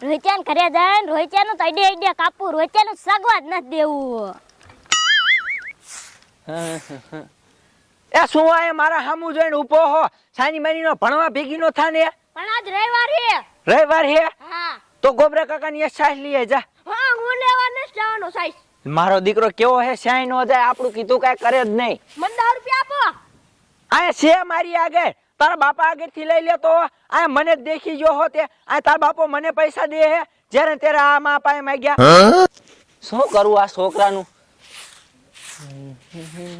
રોહિત્યાન ઘરે જાય ને રોહિત્યાનું તો અડે અડે કાપવું રોહિત્યાનું સગવા જ નથી દેવું. એ શું આ મારા હામું જોઈને ઊભો હો? સાની માની નો ભણવા ભેગી નો થાને પણ આજ રવિવાર હે રવિવાર હે હા. તો ગોબરા કાકા ની સાઈસ લઈએ જા હા હું લેવા ને જવાનો સાઈસ મારો દીકરો કેવો હે સાઈ નો જાય આપણું કીધું કાઈ કરે જ નહીં. મને રૂપિયા આપો. આ છે મારી આગળ. તારા બાપા આગળથી લઈ લે તો આ મને દેખી જો હો તે. આ તારા બાપો મને પૈસા દે હે. જ્યારે ત્યારે આ મા પાએ માંગ્યા. શું કરું આ છોકરાનું?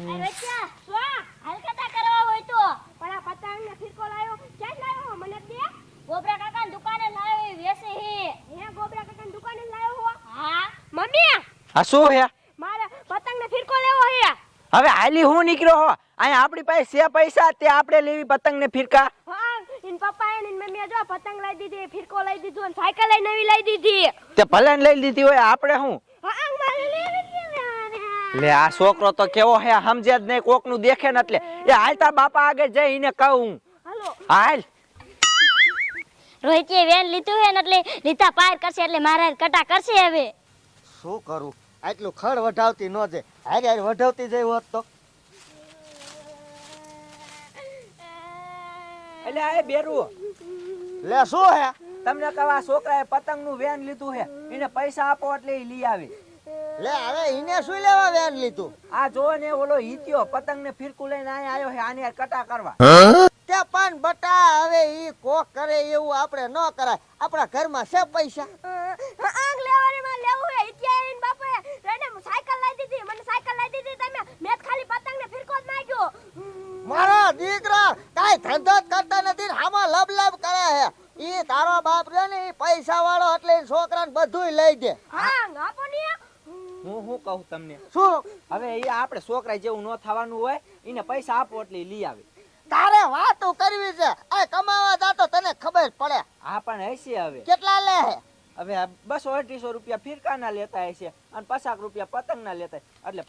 રોહિત્યા સ્વા હલકતા કરવા હોય તો. પણ આ પતંગ ને ફિરકો લાયો. ક્યાં લાયો મને દે. ગોબરા કાકા દુકાને લાયો એ વેસે હે. હે ગોબરા કાકા દુકાને લાયો હો? હા. મમ્મી! આ શું હે? મારે પતંગ ને ફિરકો લેવો હે. હવે હાલી હું નીકળ્યો હો? અહીંયા આપણી પાસે છે પૈસા તે આપણે લેવી પતંગ ને ફિરકા ઇન પપ્પા ઇન મમ્મી જો પતંગ લઈ દીધી ફિરકો લઈ દીધું અને સાયકલ લઈ નવી લઈ દીધી. તે ભલે ને લઈ લીધી હોય આપણે હું હા મારે લેવી છે લે આ છોકરો તો કેવો હે સમજે જ નહીં કોકનું દેખે ને એટલે. એ હાલતા બાપા આગળ જઈને કહું. હાલો. હાલ. રોહિતે વેન લીધું હે ને એટલે લીધા પાર કરશે એટલે મારા કટા કરશે હવે. શું કરું? આટલું ખડ વઢાવતી ન જાય. હારે હારે વઢાવતી જાય હોત તો. એટલે આ બેરું. લે શું હે? તમને કવા છોકરાએ પતંગનું વેન લીધું હે. એને પૈસા આપો એટલે એ લઈ આવી. લે હવે ઈને શું લેવા વેન લીધું? આ જો ને ઓલો હીત્યો પતંગ ને ફિરકુ લઈને અહીંયા આવ્યો હે આને કટા કરવા. તે પણ બટા હવે ઈ કોક કરે એવું આપણે ન કરાય. આપણા ઘરમાં છે પૈસા? આંગ લેવાની માં લેવું હે ઇત્યા ઇન બાપે. રેને સાયકલ લઈ દીધી મને સાયકલ લઈ દીધી તમે મેં ખાલી પતંગ ને ફિરકો જ માંગ્યો મારા દીકરા કાઈ ધંધો જ કરતા નથી ને હામાં લબ લબ કરે હે ઈ તારો બાપ રે ને ઈ પૈસા વાળો એટલે છોકરાને બધુંય લઈ દે. આપો ને હું શું કહું તમને? શું? હવે એ આપણે છોકરા જેવું ન થવાનું હોય એને પૈસા આપો એટલે લઈ આવે. તારે વાતો કરવી છે. આ કમાવા જાતો તને ખબર પડે. હા પણ હશે હવે. કેટલા લે છે હવે બસો અઢીસો રૂપિયા ફિરકાના લેતા હશે અને પચાસ રૂપિયા પતંગના લેતા એટલે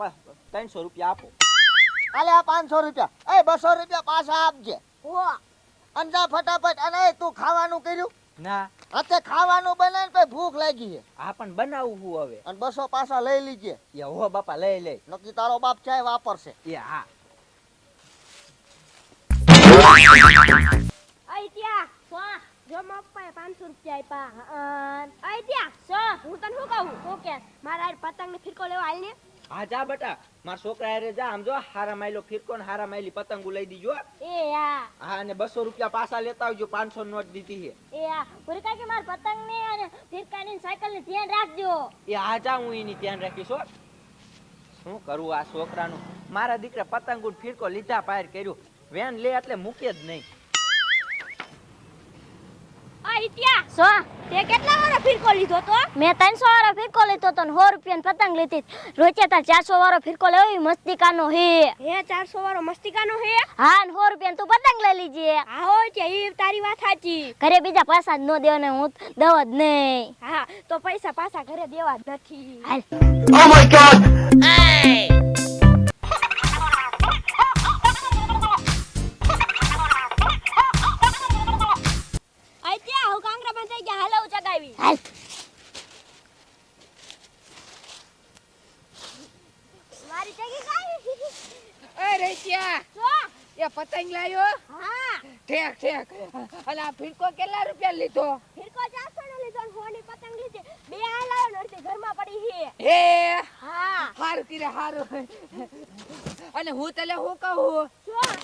ત્રણસો રૂપિયા આપો. આલે આ પાંચસો રૂપિયા. એ બસો રૂપિયા પાછા આપજે. હો અંજા ફટાફટ અને તું ખાવાનું કર્યું? ના. અત્યારે ખાવાનું બનાવીને પછી ભૂખ લાગી છે. આ પણ બનાવું હું હવે? અને બસો પાછા લઈ લીજે. એ હો બાપા લઈ લઈ નક્કી તારો બાપ ચાય વાપરશે? એ હા. આઈ ત્યાં સ્વા જો 500 રૂપિયા આપ્યા. આઈ ત્યાં સ્વા હું તને શું કહું? શું કે? મારા પતંગ ને ફિરકો લેવા હાલ ને? હા જા બટા મારા છોકરા હારે જા આમ જો હારા માયલો ફિરકો ને હારા માયલી પતંગો લઈ દીજો એ હા હા અને 200 રૂપિયા પાછા લેતા આવજો પાંચસો નોટ દીધી છે. એ હા પુરકા કે માર પતંગ ને અને ફિરકા ની સાયકલ ને ધ્યાન રાખજો. એ હા જા હું એની ધ્યાન રાખીશ હો. શું કરું આ છોકરાનું? મારા દીકરા પતંગો ફિરકો લીધા પાર કર્યું. વેન લે એટલે મૂકે જ નહીં. આ સો? તે કેટલા વાળો ફિરકો લીધો તો? મેં 300 વાળો ફિરકો લીધો તો 100 રૂપિયાની પતંગ લીધી. રોચે તાર 400 વાળો ફિરકો લેવો મસ્તિકાનો હે. હે ચારસો વાળો મસ્તિકાનો હે? હા ને 100 રૂપિયાની તું પતંગ લઈ લીજે. હા હો છે ઈ તારી વાત સાચી. ઘરે બીજા પૈસા જ નો દેવા ને હું દવ જ નહીં. હા તો પૈસા પાછા ઘરે દેવા જ નથી. હાલ. પતંગ લાયો? હા. ઠેક ઠેક. અને આ ફિરકો કેટલા રૂપિયા લીધો? ફિરકો 400 નો લીધો હોની પતંગ લીધી. બે આ લાવ્યો ને અડધી ઘરમાં પડી છે હે? હા. હારું કીરે હારું. અને હું તને હું કહું?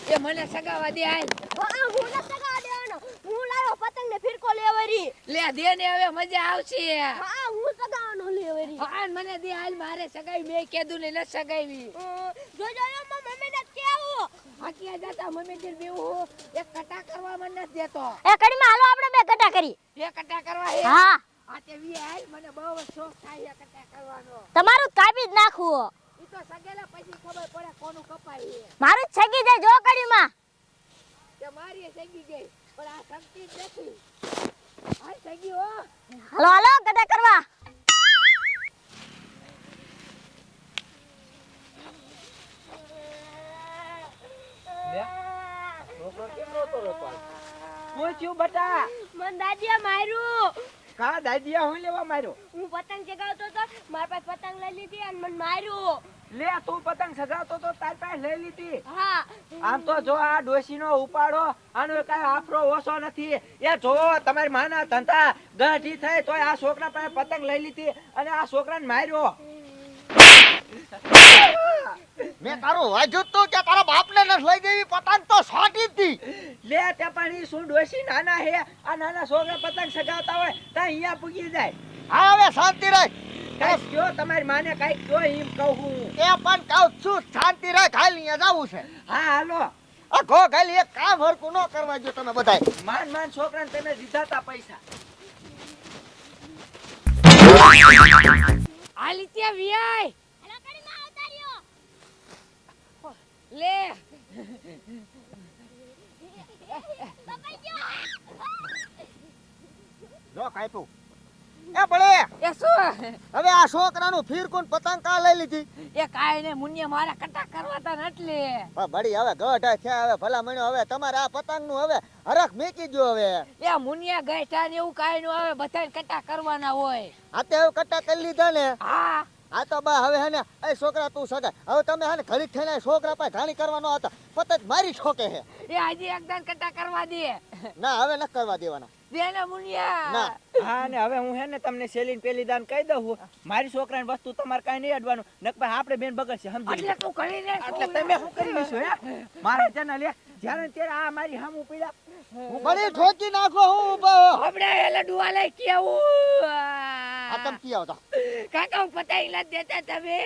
કે એ મને સગાવા દે હાલ. હા હું ન સગા દેવાનો. હું લાવ્યો પતંગ ને ફિરકો લેવરી લે દે ને હવે મજા આવશે. હા હું સગાવાનો લેવરી હા મને દે હાલ મારે સગાઈ મેં કીધું ને ન સગાવી. જો જો જો મારા મમ્મી ને કેવું આ જતા મમ્મી દિલ બેવું એક કટા કરવા મન ન દેતો. એ કડીમાં હાલો આપણે બે કટા કરી. બે કટા કરવા હે? હા. આ તે વી હાલ મને બહુ શોખ થાય એ કટા કરવાનો. તમારું કાપી જ નાખવો. ઈ તો સગેલા પછી ખબર પડે કોનું કપાય છે મારું જ છગી જાય જો કડીમાં. તે મારી છગી ગઈ પણ આ શક્તિ નથી. આ છગી હો. હાલો હાલો કટા કરવા. છોકરો કેમ રોતો રોતો આવે? શું બટા. મન દાદીએ માર્યું. કા દાદીયા હું લેવા માર્યો? હું પતંગ ચગાવતો હતો મારા પાસે પતંગ લઈ લીધી અને મને માર્યો. લે તું પતંગ સગાવતો તો તાર પાસે લઈ લીધી. હા. આમ તો જો આ ડોશીનો ઉપાડો આનો કઈ આફરો ઓછો નથી. એ જો તમારી માના ધંધા ગઢી થઈ તોય આ છોકરા પાસે પતંગ લઈ લીધી અને આ છોકરાને માર્યો. મેં તારું વાજ્યું તો કે તારા બાપને ન લઈ ગઈ પતંગ તો સોટી હતી લે તે પણ ઈ શું ડોશી નાના હે? આ નાના છોકરા પતંગ સગાવતા હોય તા અહીંયા પૂગી જાય. હા હવે શાંતિ રાખ. કઈ કયો તમારી માને કઈ કયો એમ કહું હું. એ પણ કહું છું શાંતિ રાખ હાલ અહીંયા જાવું છે. હા હાલો. આ ઘો ખાલી એક કામ હરકું ન કરવા જો તમે બધાય. માન માન છોકરાને તમે દીધા તા પૈસા. હાલી ત્યાં વિયાય લે. જો કાપ્યું એ પડે એ શું? હવે આ છોકરાનું ફીરકુન પતંગ કા લઈ લીધી? એ કાંઈ ને મુનિયા મારા કટા કરવા તા ને એટલે પણ બડી હવે ગઢ થયા હવે ભલા મણ્યો હવે તમારે આ પતંગનું હવે હરખ મેકી જો હવે. એ મુનિયા ગઈઠા ને એવું કાયનું આવે બધાને કટા કરવાના હોય. આ તે હવે કટ્ટા કરી લીધા ને? હા. આ તો બા હવે હે ને એ છોકરા તું સગાય હવે તમે હે ને ઘડી થઈને છોકરા પાસે ઘાણી કરવાનો હતા. પતંગ મારી છોકે હે. એ આજે એકદમ કટા કરવા દે. ના હવે ન કરવા દેવાના. દે મુનિયા. ના. હા ને હવે હું હે ને તમને સેલીન પેલી દાન કહી દઉં હું. મારી છોકરાની વસ્તુ તમારે કાઈ નહીં અડવાનું. નકર આપણે બેન બગડશે સમજી એટલે તું કરી લે એટલે તમે શું કરી લેશો હે? મારે જના લે જ્યારે ત્યારે આ મારી હામું પીડા. હું બળી ઠોકી નાખો હું ઊભો. હો. હમણે એટલે ડુઆ લઈ કેવું આ તમે કી આવતા કાકા હું પતાઈ લા દેતા તમે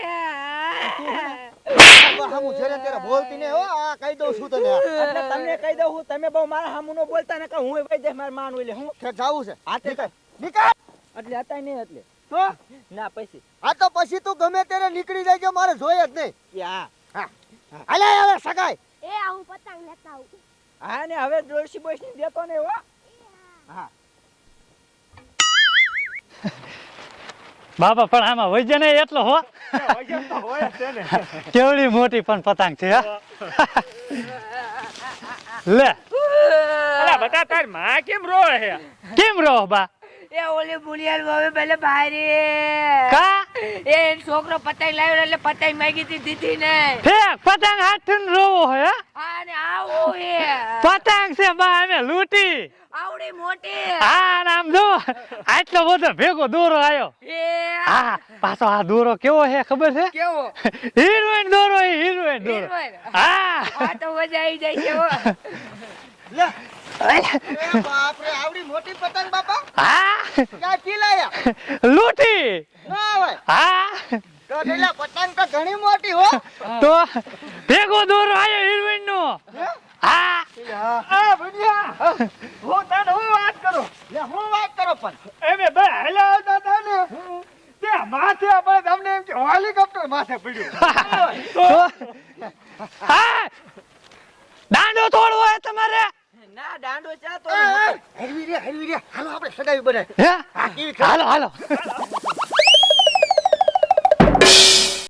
હું જ્યારે ત્યારે બોલતી ને હો આ કહી દઉં છું તને એટલે તમને કહી દઉં હું તમે બહુ મારા હામું નો બોલતા ને હું વઈ જાય મારા માન એટલે હું કે જાવું છે આ તે નીકળ એટલે હતા નહીં એટલે તો ના પછી આ તો પછી તું ગમે ત્યારે નીકળી જાય મારે જોઈએ જ નહીં હાલે હવે સગાઈ એ હું પતંગ લેતા આવું હા ને હવે ડોશી બોશી દેતો ને હો હા બાપા પણ આમાં વજન એટલો હો. ને કેવડી મોટી પણ પતંગ છે લે. બટા તારમાં કેમ રો હે કેમ રો બા? એ ઓલી બુલિયાલ હવે પેલે ભારે કા? એ છોકરો પતંગ લાવ્યો એટલે પતંગ માંગી હતી દીધી ને ફેક પતંગ હાથું રોવો હે? હા? આ ને આવું હે પતંગ છે બા અમે લૂંટી. આવડી મોટી. હા ને જો આટલો બધો ભેગો દોરો આવ્યો એ. હા પાછો આ દોરો કેવો છે ખબર છે? કેવો? હિરોઈન દોરો એ હિરોઈન દોરો. હા. આ તો મજા આવી જાય છે લે એ બાપ આવડી મોટી પતંગ બાપા હા ક્યાંથી લાયા લૂંટી હા તો પતંગ તો ઘણી મોટી હો તો ભેગો દોર આયો હિરોઈન નો હા આ ભુજિયા હું તને હું વાત કરું લે હું વાત કરો પણ એમે બે હેલા હતા ને તે માથે તમને એમ કે હેલિકોપ્ટર માથે પડ્યું હા દાંડો તોડવો હોય તમારે ના દાંડો ચા તો હરવી રે હરવી રે. હાલો આપણે સગાવી બનાય હે? હાલો. હાલો.